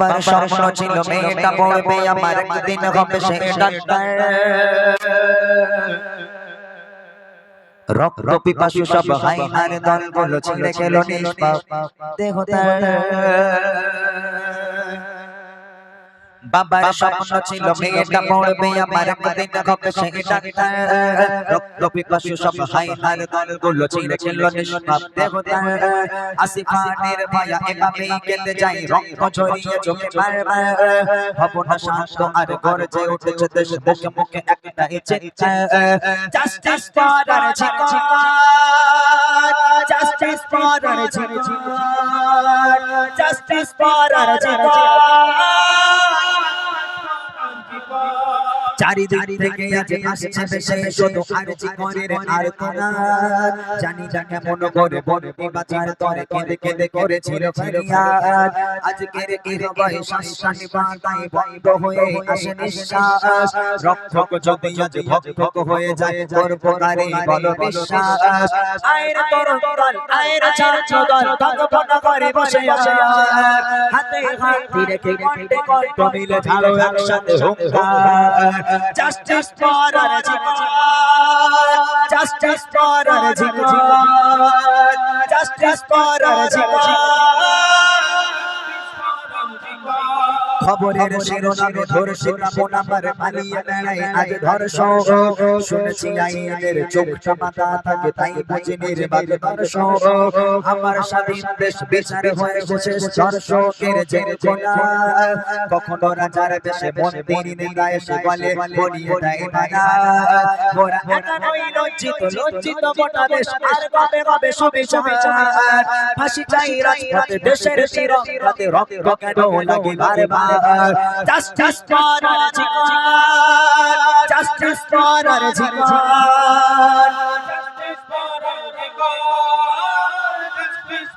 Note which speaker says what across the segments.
Speaker 1: বাবার স্বপ্ন ছিল মেয়েটা পড়বে আমার একদিন হবে সে ডাক্তার রক্ত পিপাসু সব হাইনার দলগুলো ছিঁড়ে গেল নিষ্পাপ দেহ তার বাবার স্বপ্ন ছিল মেয়েটা পড়বে আমার একদিন হবে সে ডাক্তার রক্ত পিপাসু সব হাইনার দলগুলো ছিঁড়ে গেল নিষ্পাপ আসিফানের এভাবেই কেটে যায় রক্ত ঝরিয়ে চোখে বারবার হব না শান্ত আর গর্জে উঠেছে দেশ মুখে মুখে একটাই চিৎকার justice for R justice for R justice for R চারিদিক থেকে আজ আসছে বেশে শুধু আর জীবনের আর তোনা জানি না কেমন করে বলে বাজার তরে কেঁদে কেঁদে করেছিল ফেরিয়াদ আজকের এই হবাই শ্বাস বাতাই বন্ধ হয়ে আসে নিঃশ্বাস রক্ষক যদি আজ ভক্ষক হয়ে যায় করব তারে বলো বিশ্বাস। আয়ের তরুণ দল আয়ের ছাত্র দল ভগবান করে বসে আছে হাতে হাত রেখে কণ্ঠে কণ্ঠ মিলে ঝাড়ো একসাথে হুঙ্কার। Arjigar, justice for Arjigar, justice for Arjigar. খবরের শিরোনামে ধরছে কামন আমার পালিয়ে বেড়ায় আজ ধর্ষণ শুনেছি আইনের চোখটা মাথা থাকে তাই বুঝি নির্বাক দর্শন আমার স্বাধীন দেশ বিচার হয়ে বসে দর্শকের যে কোনা কখনো রাজার দেশে মন্দির নেতায় সে বলে বলিয়ে দেয় মানা মোরা একা লজ্জিত লজ্জিত গোটা দেশ। আর কবে কবে সুবিচার? ফাঁসি চাই রাজপথে দেশের তিরঙ্গাতে রক্ত কেন লাগে বারবার justice for Arjigar.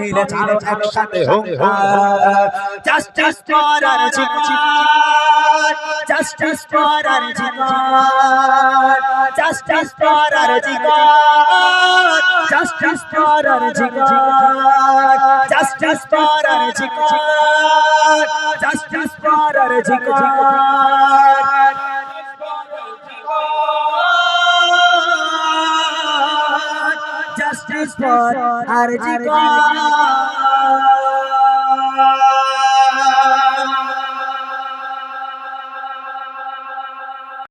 Speaker 1: মিলে ছাড়ো একসাথে হুঙ্কার justice for RG Kar justice for RG Kar justice for RG Kar justice for RG Kar justice for RG Kar justice for RG Kar justice for Arjigar.